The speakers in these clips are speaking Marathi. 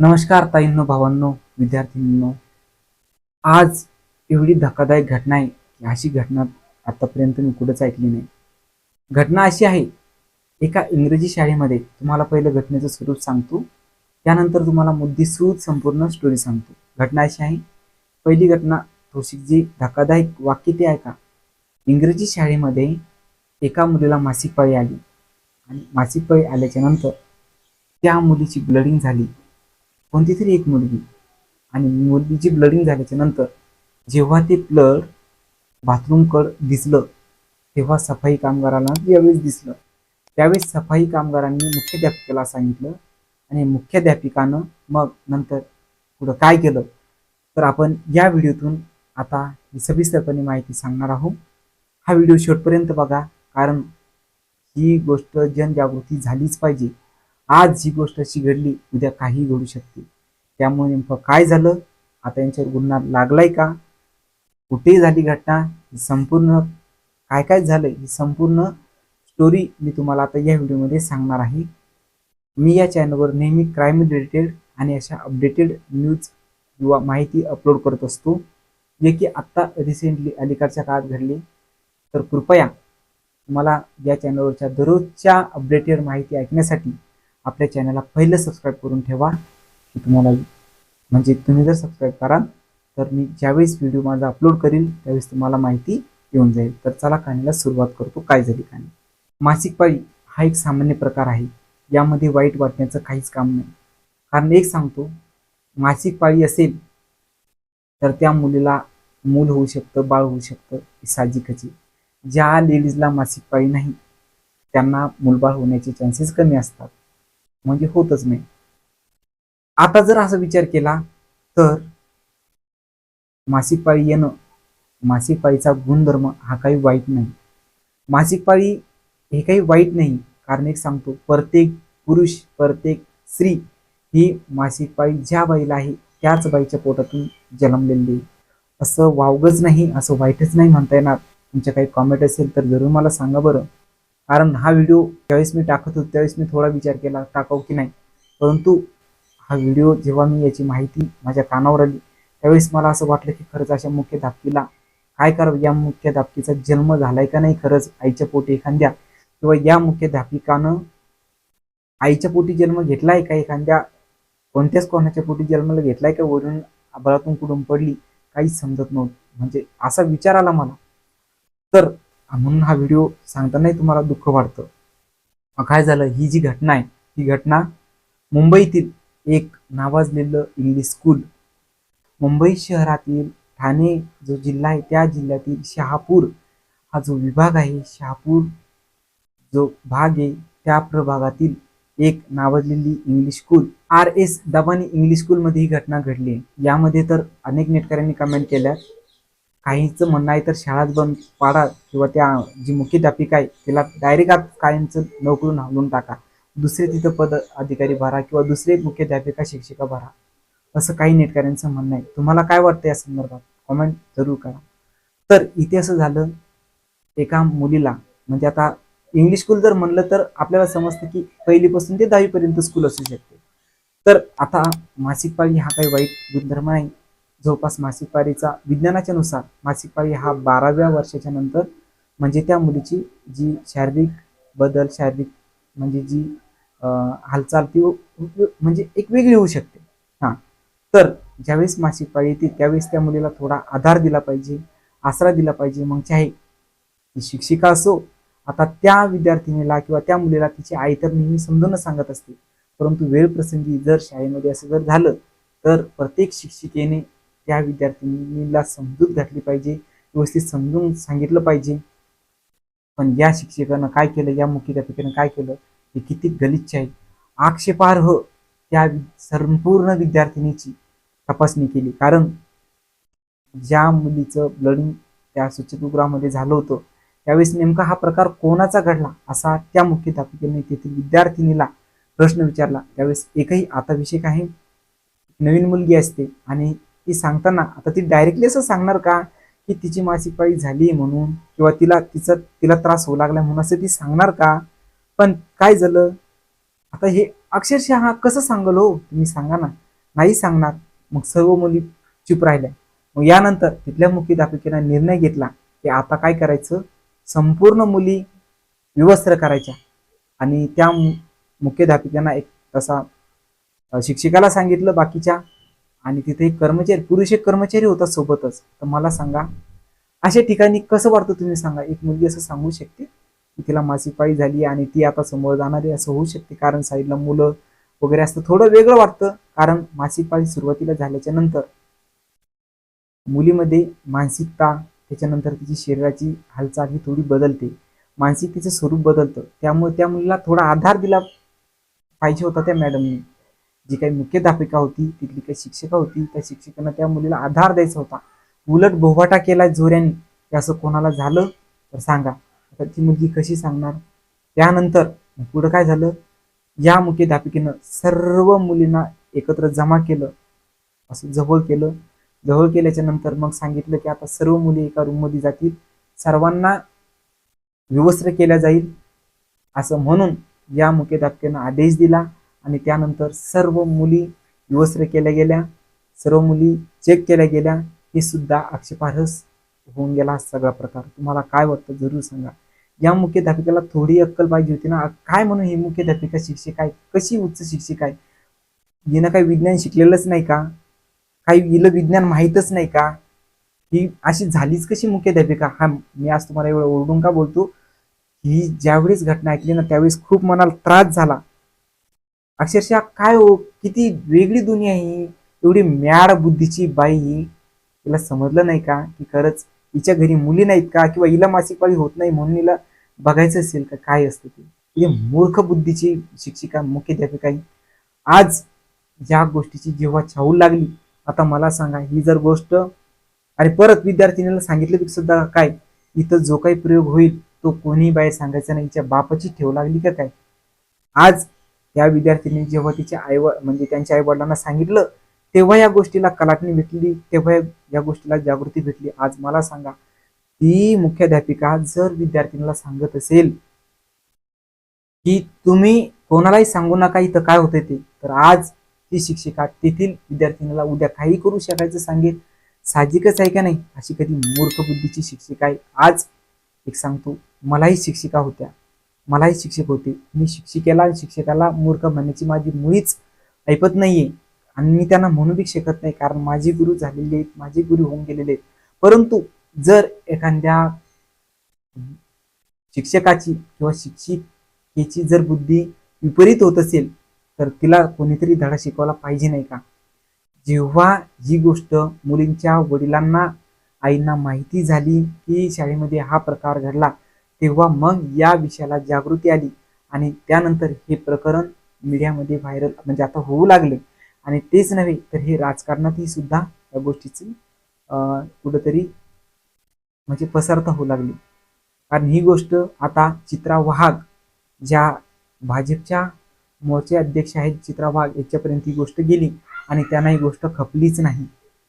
नमस्कार ताईंनो भावांनो विद्यार्थ्यांनो आज एवढी धक्कादायक घटना आहे की अशी घटना आतापर्यंत मी कुठंच ऐकली नाही. घटना अशी आहे एका इंग्रजी शाळेमध्ये तुम्हाला पहिलं घटनेचं स्वरूप सांगतो त्यानंतर तुम्हाला मुद्देसूद संपूर्ण स्टोरी सांगतो. घटना अशी आहे पहिली घटना जी धक्कादायक वाक्य ते ऐका. इंग्रजी शाळेमध्ये एका मुलीला मासिक पाळी आली आणि मासिक पाळी आल्याच्यानंतर त्या मुलीची ब्लडिंग झाली. कोणती तरी एक मुलगी. आणि मुलगीची ब्लडिंग झाल्याच्यानंतर जेव्हा ते ब्लड बाथरूमकड दिसलं तेव्हा सफाई कामगाराला यावेळेस दिसलं. त्यावेळेस सफाई कामगारांनी मुख्याध्यापिकेला सांगितलं आणि मुख्याध्यापिकानं मग नंतर पुढं काय केलं? तर आपण या व्हिडिओतून आता ही सविस्तरपणे माहिती सांगणार आहोत. हा व्हिडिओ शेवटपर्यंत बघा कारण ही गोष्ट जनजागृती झालीच पाहिजे. आज ही गोष्ट अशी घडली उद्या काही घडू शकते. त्यामुळे नेमकं काय झालं? आता यांच्यावर गुन्हा लागलाय का? कुठे झाली घटना ही संपूर्ण काय काय झालं ही संपूर्ण स्टोरी मी तुम्हाला आता या व्हिडिओमध्ये सांगणार आहे. मी या चॅनलवर नेहमी क्राईम रिलेटेड आणि अशा अपडेटेड न्यूज किंवा माहिती अपलोड करत असतो जे की आत्ता रिसेंटली अलीकडच्या काळात घडली. तर कृपया तुम्हाला या चॅनलवरच्या दररोजच्या अपडेटेड माहिती ऐकण्यासाठी आपल्या चॅनलला पहिलं सबस्क्राईब करून ठेवा. की तुम्हाला म्हणजे तुम्ही जर सबस्क्राईब कराल तर मी ज्यावेळेस व्हिडिओ माझा अपलोड करील त्यावेळेस तुम्हाला माहिती येऊन जाईल. तर चला कहाणीला सुरुवात करतो. काय झाली कहाणी मासिक पाळी हा एक सामान्य प्रकार आहे. यामध्ये वाईट वाटण्याचं काहीच काम नाही. कारण एक सांगतो मासिक पाळी असेल तर त्या मुलीला मूल होऊ शकतं बाळ होऊ शकतं साहजिकच ज्या लेडीजला मासिक पाळी नाही त्यांना मूलबाळ होण्याचे चान्सेस कमी असतात. म्हणजे होतच नाही. आता जर असा विचार केला तर मासिक पाळी येणं मासिक पाळीचा गुणधर्म हा काही वाईट नाही. मासिक पाळी हे काही वाईट नाही. कारण एक सांगतो प्रत्येक पुरुष प्रत्येक स्त्री ही मासिक पाळी ज्या बाईला आहे त्याच बाईच्या पोटातून जन्मलेली असं वावगच नाही असं वाईटच नाही म्हणता येणार. तुमच्या काही कॉमेंट असेल तर जरूर मला सांगा बरं. कारण हा व्हिडिओ ज्यावेळेस मी टाकत होतो त्यावेळेस मी थोडा विचार केला टाकाव की नाही? परंतु हा व्हिडिओ जेव्हा मी याची माहिती माझ्या कानावर आली त्यावेळेस मला असं वाटलं की खरंच अशा मुख्य धापकीला काय करावं? या मुख्य धापकीचा जन्म झालाय का नाही खरंच? आईच्या पोटी एखाद्या किंवा या मुख्य धापिकानं आईच्या पोटी जन्म घेतलाय का एखाद्या? कोणत्याच कोणाच्या पोटी जन्माला घेतलाय का? वरून बळातून कुठून पडली काहीच समजत नव्हतं. म्हणजे असा विचार आला मला. तर म्हणून हा व्हिडिओ सांगतानाही तुम्हाला दुःख वाटतं. मग काय झालं? ही जी घटना आहे ही घटना मुंबईतील एक नावाजलेलं इंग्लिश स्कूल मुंबई शहरातील ठाणे जो जिल्हा आहे त्या जिल्ह्यातील शहापूर हा जो विभाग आहे शहापूर जो भाग आहे त्या प्रभागातील एक नावाजलेली English school R S Dabani English स्कूलमध्ये ही घटना घडली आहे. यामध्ये तर अनेक नेटकऱ्यांनी कमेंट केल्या काहींचं म्हणणं आहे तर शाळाच बंद पाडा किंवा त्या जी मुख्याध्यापिका आहे तिला डायरेक्ट आत कायमचं नोकरून हलवून टाका. दुसरे तिथं पद अधिकारी भरा किंवा दुसरे मुख्याध्यापिका शिक्षिका भरा. असं काही नेटकऱ्यांचं म्हणणं आहे. तुम्हाला काय वाटतं या संदर्भात? कॉमेंट जरूर करा. तर इथे असं झालं एका मुलीला म्हणजे आता इंग्लिश स्कूल जर म्हणलं तर आपल्याला समजतं की पहिलीपासून ते दहावीपर्यंत स्कूल असू शकते. तर आता मासिक पाळी हा काही वाईट गुणधर्म नाही. जवळपास मासिक पाळीचा विज्ञानाच्या नुसार मासिक पाळी हा बाराव्या वर्षाच्या नंतर म्हणजे त्या मुलीची जी शारीरिक बदल शारीरिक म्हणजे जी हालचाल ती म्हणजे एक वेगळी होऊ शकते. हां. तर ज्यावेळेस मासिक पाळी येते त्यावेळेस त्या मुलीला थोडा आधार दिला पाहिजे आसरा दिला पाहिजे. मग चाहे ती शिक्षिका असो आता त्या विद्यार्थिनीला किंवा त्या मुलीला तिची आई तर नेहमी समजून सांगत असते. परंतु वेळ प्रसंगी जर शाळेमध्ये असं जर झालं तर प्रत्येक शिक्षिकेने त्या विद्यार्थिनीला समजूत घातली पाहिजे व्यवस्थित समजून सांगितलं पाहिजे. पण या शिक्षकानं काय केलं या मुख्याध्यापिकेनं काय केलं हे किती गलिच्छ आहे. आक्षेपार्ह त्या संपूर्ण विद्यार्थिनीची तपासणी केली. कारण ज्या मुलीचं ब्लडिंग त्या सूचितगृहामध्ये झालं होतं त्यावेळेस नेमका हा प्रकार कोणाचा घडला असा त्या मुख्याध्यापिकेने तेथील विद्यार्थिनीला प्रश्न विचारला. त्यावेळेस एकही आता विषय नवीन मुलगी असते आणि ती सांगताना आता ती डायरेक्टली असं सांगणार का? की तिची मासिक पाळी झाली म्हणून किंवा तिला तिचा तिला त्रास होऊ लागला म्हणून असं ती सांगणार का? पण काय झालं? आता हे अक्षरशः हा कसं सांगल हो? तुम्ही सांगा ना. नाही सांगणार. मग सर्व मुली चुप राहिल्या. मग यानंतर तिथल्या मुख्याध्यापिकेनं निर्णय घेतला की आता काय करायचं? संपूर्ण मुली विवस्त्र करायच्या. आणि त्या मुख्याध्यापिकांना एक तसा शिक्षिकाला सांगितलं बाकीच्या. आणि तिथे एक कर्मचारी पुरुष एक कर्मचारी होता सोबतच. तर मला सांगा अशा ठिकाणी कसं वाटतं तुम्ही सांगा? एक मुलगी असं सांगू शकते की तिला मासिकपाळी झाली आणि ती आता समोर जाणार आहे असं होऊ शकते. कारण साईडला मुलं वगैरे असतं. थोडं वेगळं वाटतं. कारण मासिक पाळी सुरुवातीला झाल्याच्यानंतर मुलीमध्ये मानसिकता त्याच्यानंतर तिची शरीराची हालचाल ही थोडी बदलते. मानसिक तिचं स्वरूप बदलतं. त्यामुळे त्या मुलीला थोडा आधार दिला पाहिजे होता त्या मॅडमनी. जी काही मुख्याध्यापिका होती तिथली काही शिक्षिका होती त्या शिक्षिकेनं त्या मुलीला आधार द्यायचा होता. उलट बोभाटा केला जोऱ्याने. की असं कोणाला झालं? तर सांगा. आता ती मुलगी कशी सांगणार? त्यानंतर पुढं काय झालं? या मुख्याध्यापिकेनं सर्व मुलींना एकत्र जमा केलं. असं जवळ केलं. जवळ केल्याच्यानंतर मग सांगितलं की आता सर्व मुली एका रूममध्ये जातील. सर्वांना विवस्त्र केल्या जाईल. असं म्हणून या मुख्याध्यापिकेनं आदेश दिला. आणि त्यानंतर सर्व मुली विवस्त्र केल्या गेल्या सर्व मुली चेक केल्या गेल्या हे सुद्धा आक्षेपार्ह होऊन गेला हा सगळा प्रकार. तुम्हाला काय वाटतं जरूर सांगा. या मुख्याध्यापिकेला थोडी अक्कल पाहिजे होती ना. काय म्हणून ही मुख्याध्यापिका शिक्षिका आहे कशी उच्च शिक्षिका आहे हिनं काही विज्ञान शिकलेलंच नाही का? काही हिलं विज्ञान माहीतच नाही का? ही अशी झालीच कशी मुख्याध्यापिका? हा मी आज तुम्हाला एवढं ओरडून का बोलतो? ही ज्यावेळेस घटना ऐकली ना त्यावेळेस खूप मनाला त्रास झाला. अक्षरशः काय हो किती वेगळी दुनिया ही एवढी म्याड बुद्धीची बाई ही. तिला समजलं नाही का की खरंच हिच्या घरी मुली नाहीत का किंवा हिला मासिक पाळी होत नाही म्हणून हिला बघायचं असेल का काय असतं ते. ही मूर्ख बुद्धीची शिक्षिका मुख्याध्यापिका आहे आज या गोष्टीची जेव्हा छाऊ लागली आता मला सांगा ही जर गोष्ट आणि परत विद्यार्थिनीला सांगितलं की सुद्धा काय इथं जो काही प्रयोग होईल तो कोणी बाहेर सांगायचा नाही हिच्या बापाची ठेव लागली का काय? आज या विद्यार्थिनी जेव्हा तिच्या आई म्हणजे त्यांच्या आई वडिलांना सांगितलं तेव्हा या गोष्टीला कलाटणी भेटली तेव्हा या गोष्टीला जागृती भेटली. आज मला सांगा ती मुख्याध्यापिका जर विद्यार्थिनीला सांगत असेल की तुम्ही कोणालाही सांगू नका इथं काय होतंय ते तर आज ती शिक्षिका तेथील विद्यार्थिनीला उद्या काही करू शकायचं सांगेल. साहजिकच आहे का नाही? अशी कधी मूर्ख बुद्धीची शिक्षिका आहे. आज एक सांगतो मलाही शिक्षिका होत्या. मलाही शिक्षक होते. मी शिक्षिकेला आणि शिक्षकाला मूर्ख म्हणण्याची माझी मुळीच ऐपत नाहीये. आणि मी त्यांना म्हणू बी शकत नाही कारण माझे गुरु झालेले आहेत माझे गुरु होऊन गेलेले आहेत. परंतु जर एखाद्या शिक्षकाची किंवा शिक्षिकेची जर बुद्धी विपरीत होत असेल तर तिला कोणीतरी धडा शिकवला पाहिजे नाही का? जेव्हा ही गोष्ट मुलींच्या वडिलांना आईंना माहिती झाली की शाळेमध्ये हा प्रकार घडला तेव्हा मग या विषयाला जागृती आली. आणि त्यानंतर हे प्रकरण मीडियामध्ये व्हायरल म्हणजे आता होऊ लागले. आणि तेच नव्हे तर हे राजकारणातही सुद्धा या गोष्टीची कुठंतरी म्हणजे पसरता होऊ लागली. कारण ही गोष्ट आता चित्रा वाघ ज्या भाजपच्या मोर्चे अध्यक्ष आहेत चित्रा वाघ याच्यापर्यंत ही गोष्ट गेली. आणि त्यांना ही गोष्ट खपलीच नाही.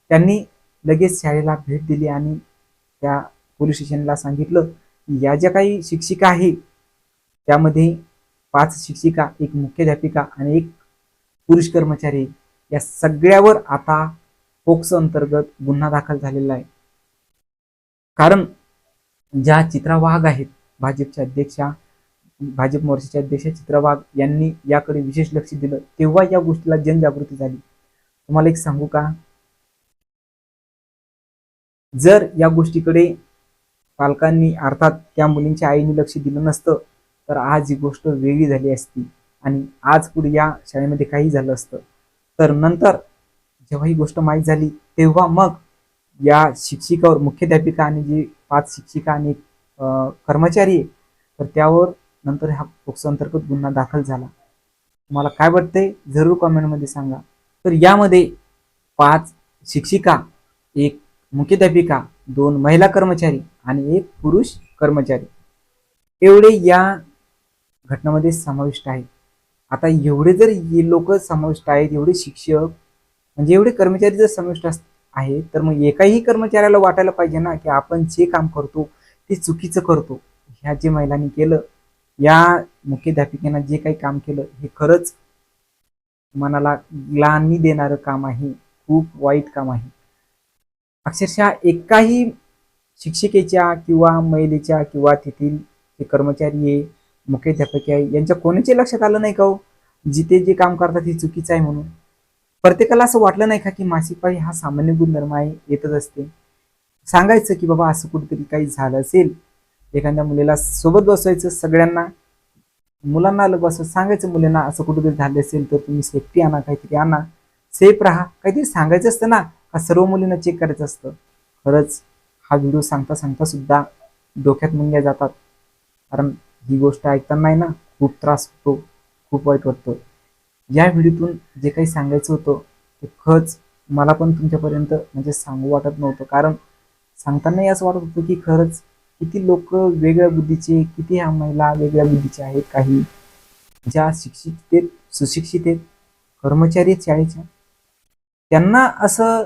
त्यांनी लगेच शाळेला भेट दिली आणि त्या पोलीस स्टेशनला सांगितलं या ज्या काही शिक्षिका आहेत त्यामध्ये पाच शिक्षिका एक मुख्याध्यापिका आणि एक पुरुष कर्मचारी या सगळ्यावर आता पोक्सो अंतर्गत गुन्हा दाखल झालेला आहे. कारण ज्या चित्रा वाघ आहेत भाजपच्या अध्यक्षा भाजप मोर्चाच्या अध्यक्ष चित्रा वाघ यांनी याकडे विशेष लक्ष दिलं तेव्हा या गोष्टीला जनजागृती झाली. तुम्हाला एक सांगू का? जर या गोष्टीकडे पालकांनी अर्थात त्या मुलींच्या आईने लक्ष दिलं नसतं तर आज ही गोष्ट वेगळी झाली असती आणि आज पुढे या शाळेमध्ये काही झालं असतं. तर नंतर जेव्हा ही गोष्ट माहीत झाली तेव्हा मग या शिक्षिकावर मुख्याध्यापिका आणि जी पाच शिक्षिका आणि एक, कर्मचारी आहे तर त्यावर नंतर हा पोक्सो अंतर्गत गुन्हा दाखल झाला. तुम्हाला काय वाटतंय? जरूर कॉमेंटमध्ये सांगा. तर यामध्ये पाच शिक्षिका एक मुख्याध्यापिका दोन महिला कर्मचारी आणि एक पुरुष कर्मचारी. एवढे या घटनामध्ये समाविष्ट आहे. आता एवढे जर लोक समाविष्ट आहेत एवढे शिक्षक म्हणजे एवढे कर्मचारी जर समाविष्ट अस- आहेत तर मग एकाही कर्मचाऱ्याला वाटायला पाहिजे ना की आपण जे काम करतो ते चुकीचं करतो. ह्या जे महिलांनी केलं या मुख्याध्यापिकेनं जे काही काम केलं हे खरंच मनाला ग्लानी देणारं काम आहे. खूप वाईट काम आहे. अक्षरशः एकाही शिक्षिकेच्या किंवा महिलेच्या किंवा तेथील ते कर्मचारी आहे मुख्याध्यापक आहे यांच्या कोणाचे लक्षात आलं नाही का हो? जिथे जे काम करतात हे चुकीचं आहे म्हणून. प्रत्येकाला असं वाटलं नाही का की मासिक पाळी हा सामान्य गुणधर्म आहे येतच असते. सांगायचं की बाबा असं कुठेतरी काही झालं असेल एखाद्या मुलीला सोबत बसवायचं सगळ्यांना मुलांना आलं बसव सांगायचं मुलींना असं कुठेतरी झालं असेल तर तुम्ही सेफ्टी आणा काहीतरी आणा. सेफ राहा. काहीतरी सांगायचं असतं ना का सर्व मुलींना चेक करायचं असतं. खरंच हा व्हिडिओ सांगता सांगता सुद्धा डोक्यात मुंग्या जातात. कारण ही गोष्ट ऐकताना नाही ना खूप त्रास होतो खूप वाईट वाटतो. या व्हिडिओतून जे काही सांगायचं होतं ते खरंच मला पण तुमच्यापर्यंत म्हणजे सांगू वाटत नव्हतं. कारण सांगतानाही असं वाटत होतं की खरंच किती लोक वेगळ्या बुद्धीचे किती ह्या महिला वेगळ्या बुद्धीचे आहेत काही. ज्या शिक्षित आहेत सुशिक्षित आहेत कर्मचारी आहेत शाळेच्या. त्यांना असं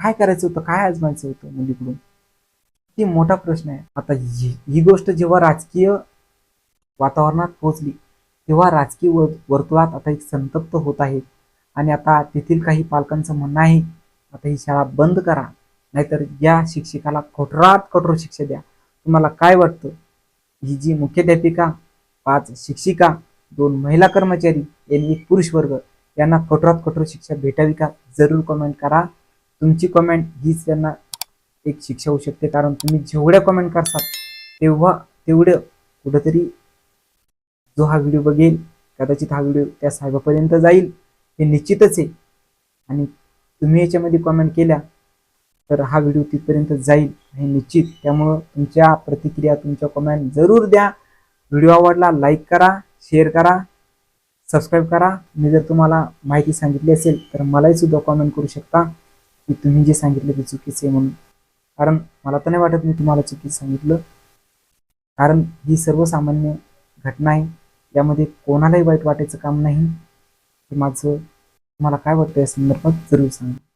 काय करायचं होतं काय आजमायचं होतं मुलीकडून? किती मोठा प्रश्न आहे. आता ही ही गोष्ट जेव्हा राजकीय वातावरणात पोहोचली तेव्हा राजकीय वर्तुळात आता एक संतप्त होत आहे. आणि आता तेथील काही पालकांचं म्हणणं आहे आता ही शाळा बंद करा नाहीतर या शिक्षकाला कठोरात कठोर शिक्षा द्या. तुम्हाला काय वाटतं? ही जी मुख्याध्यापिका पाच शिक्षिका दोन महिला कर्मचारी आणि एक पुरुष वर्ग यांना कठोरात कठोर शिक्षा भेटावी का? जरूर कमेंट करा. तुमची कमेंट हीच त्यांना एक शिक्षा होऊ शकते. कारण तुम्ही जेवढ्या कमेंट करसाल तेव्हा तेवढं कुठंतरी जो हा व्हिडिओ बघेल कदाचित हा व्हिडिओ त्या साहेबापर्यंत जाईल. हे निश्चितच आहे. आणि तुम्ही याच्यामध्ये कमेंट केल्या तर हा व्हिडिओ तिथपर्यंत जाईल. हे निश्चित. त्यामुळं तुमच्या प्रतिक्रिया तुमच्या कमेंट जरूर द्या. व्हिडिओ आवडला लाईक करा शेअर करा सबस्क्राईब करा. मी जर तुम्हाला माहिती सांगितली असेल तर मलाही सुद्धा कमेंट करू शकता. की तुम्ही जे सांगितलं ते चुकीचे आहे म्हणून. कारण मला तर नाही वाटत मी तुम्हाला चुकीत सांगितलं. कारण ही सर्वसामान्य घटना आहे. यामध्ये कोणालाही वाईट वाटायचं काम नाही. हे माझं तुम्हाला काय वाटतं या संदर्भात जरूर सांगा.